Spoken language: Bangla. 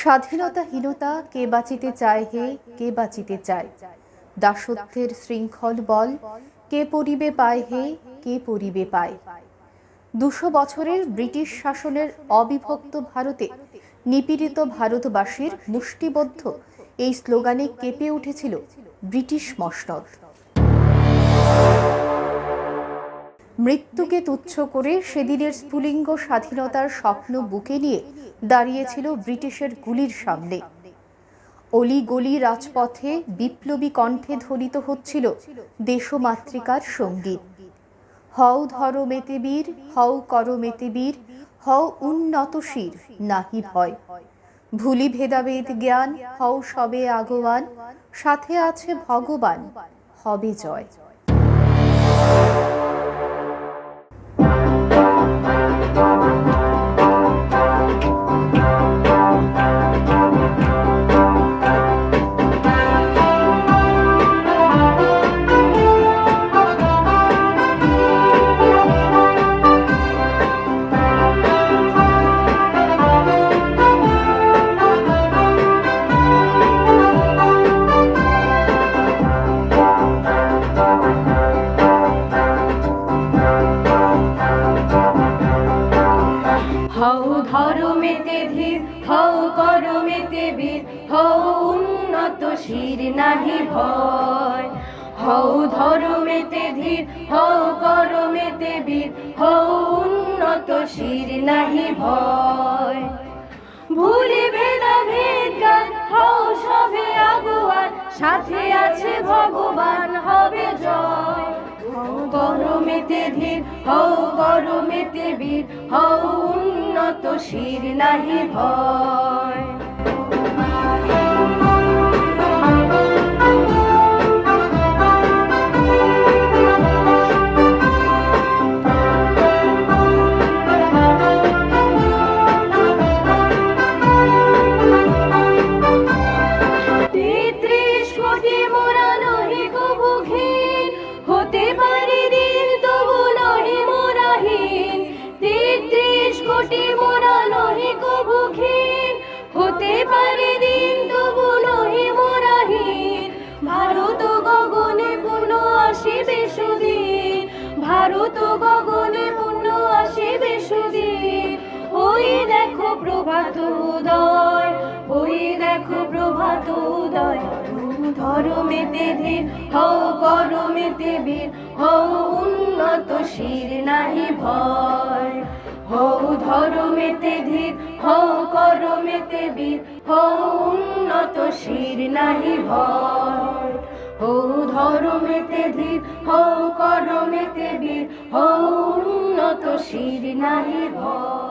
স্বাধীনতাহীনতা কে বাঁচিতে চায় হে, কে বাঁচিতে চায়? দাসত্বের শৃঙ্খল বল, কে পরিবে পায় হে, কে পরিবে পায়? দুশো বছরের ব্রিটিশ শাসনের অবিভক্ত ভারতে নিপীড়িত ভারতবাসীর মুষ্টিবদ্ধ এই স্লোগানে কেঁপে উঠেছিল ব্রিটিশ মসনদ। মৃত্যুকে তুচ্ছ করে সেদিনের স্ফুলিঙ্গ স্বাধীনতার স্বপ্ন বুকে নিয়ে দাঁড়িয়েছিল ব্রিটিশের গুলির সামনে। অলি গলি রাজপথে বিপ্লবী কণ্ঠে ধ্বনিত হচ্ছিল দেশমাতৃকার সংগীত। হও ধর মেতেবীর, হও কর মেতেবীর, হও উন্নতশীর নাহি ভয়। ভুলি ভেদাভেদ জ্ঞান, হও সবে আগোয়ান, সাথে আছে ভগবান, হবে জয়। হও ধর্মেতে ধীর হও করমেতে বীর হও উন্নত শির নাহি ভয়। হও ধর্মেতে ধীর হও করমেতে বীর হও উন্নত শির নাহি ভয়। ভুলে ভেদা ভেদ হও সবে আগুয়ান সাথে আছে ভগবান। গরমেতে ধীর হও গরমেতে বীর হও উন্নত শির নাহি ভয়। হতে পারে তেত্রিশ কোটি মোরা নহি কবু ঘিন হতে পারে দিন তবু নহি মোরাহীন ভারত গগনে পূর্ণ আসিবে সুদিন ভারত গগনে পূর্ণ আসিবে সুদিন ওই দেখো প্রভাত উদয়, ওই দেখো প্রভাত উদয়। ধর্মেতে ধীর, হও করমেতে বীর। হও উন্নত শির নাহি ভয় হও ধর্মেতে ধীর হৌ করমেতে বীর হৌ উন্নত শির নাহি ভয় হৌ ধর্মেতে ধীর হৌ করমেতে বীর হৌ উন্নত শির নাহি ভয়